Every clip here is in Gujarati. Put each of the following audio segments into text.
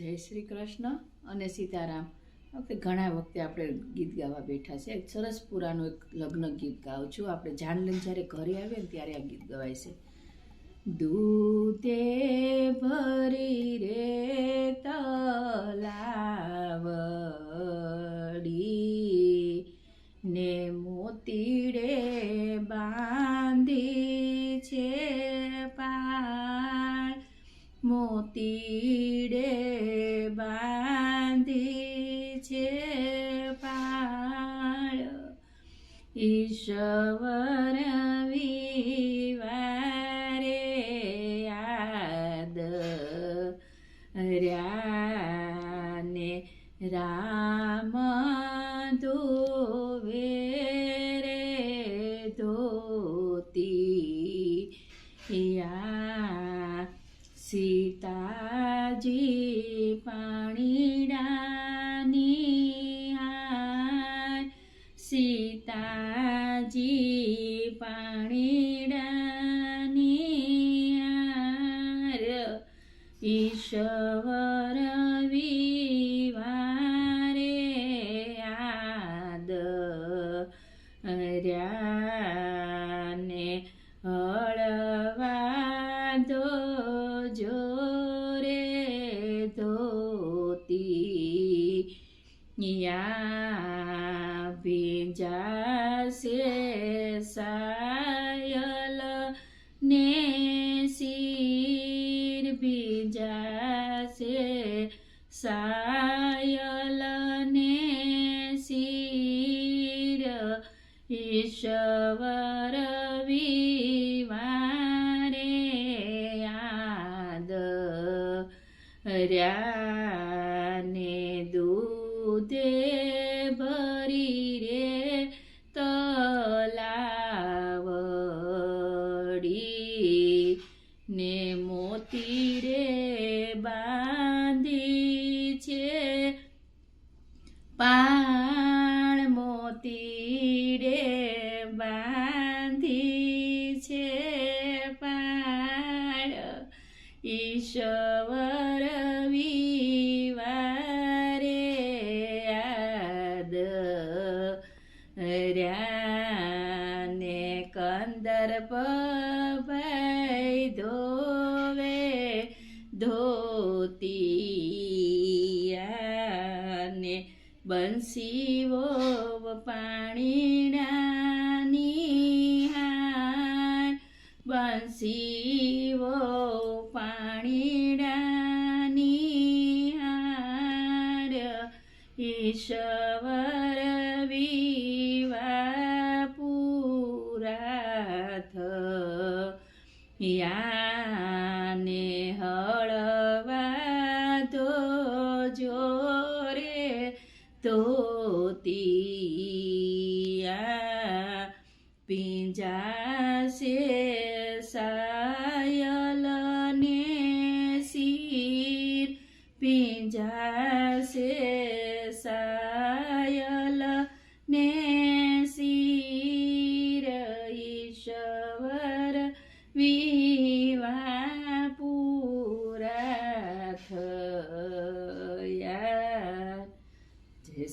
જય શ્રી કૃષ્ણ અને સીતારામ. વખતે ઘણા વખતે આપણે ગીત ગાવા બેઠા છે એક સરસ પુરાનું એક લગ્ન ગીત ગાઉં છું. આપણે જાનલન જ્યારે ઘરે આવે ને ત્યારે આ ગીત ગવાય છે. દૂધે ભરી રે તલાવડી ને મોતીડે બાંધી મોતીડે બાંધી છે પાળ. ઈશ્વર વિવારે યાદ રાને રામ સીતાજી પાણીડાની હાય સીતાજી પાણીડાની હાર. ઈશ્વર વિવારે યાદ રાને ધોતી યા ભીંજાશે સાયલ ને શિર ભીંજાશે સાયલ ને શિર ઈશ્વર વિવારે રાને દૂધે ભરી રે તલાવડી ને મોતી રે બાંધી છે. પાણ મોતી રે બાંધી છે. પાણ ઈશ્વર રાને કંદર પભાઈ ધોવે ધોતિયાને બંસીવો પાણીડાની હાય બંસીવો પાણીડાની હાર ઈશ્વર તોતિયા પિંજાશે સાયલ ને શિર. પિંજાશે સાયલ ને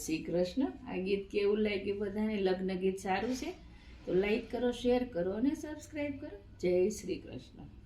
શ્રી કૃષ્ણ આ ગીત કેવું લાગ્યું બધાને? લગ્ન ગીત સારું છે? તો લાઈક કરો શેર કરો અને સબસ્ક્રાઈબ કરો. જય શ્રી કૃષ્ણ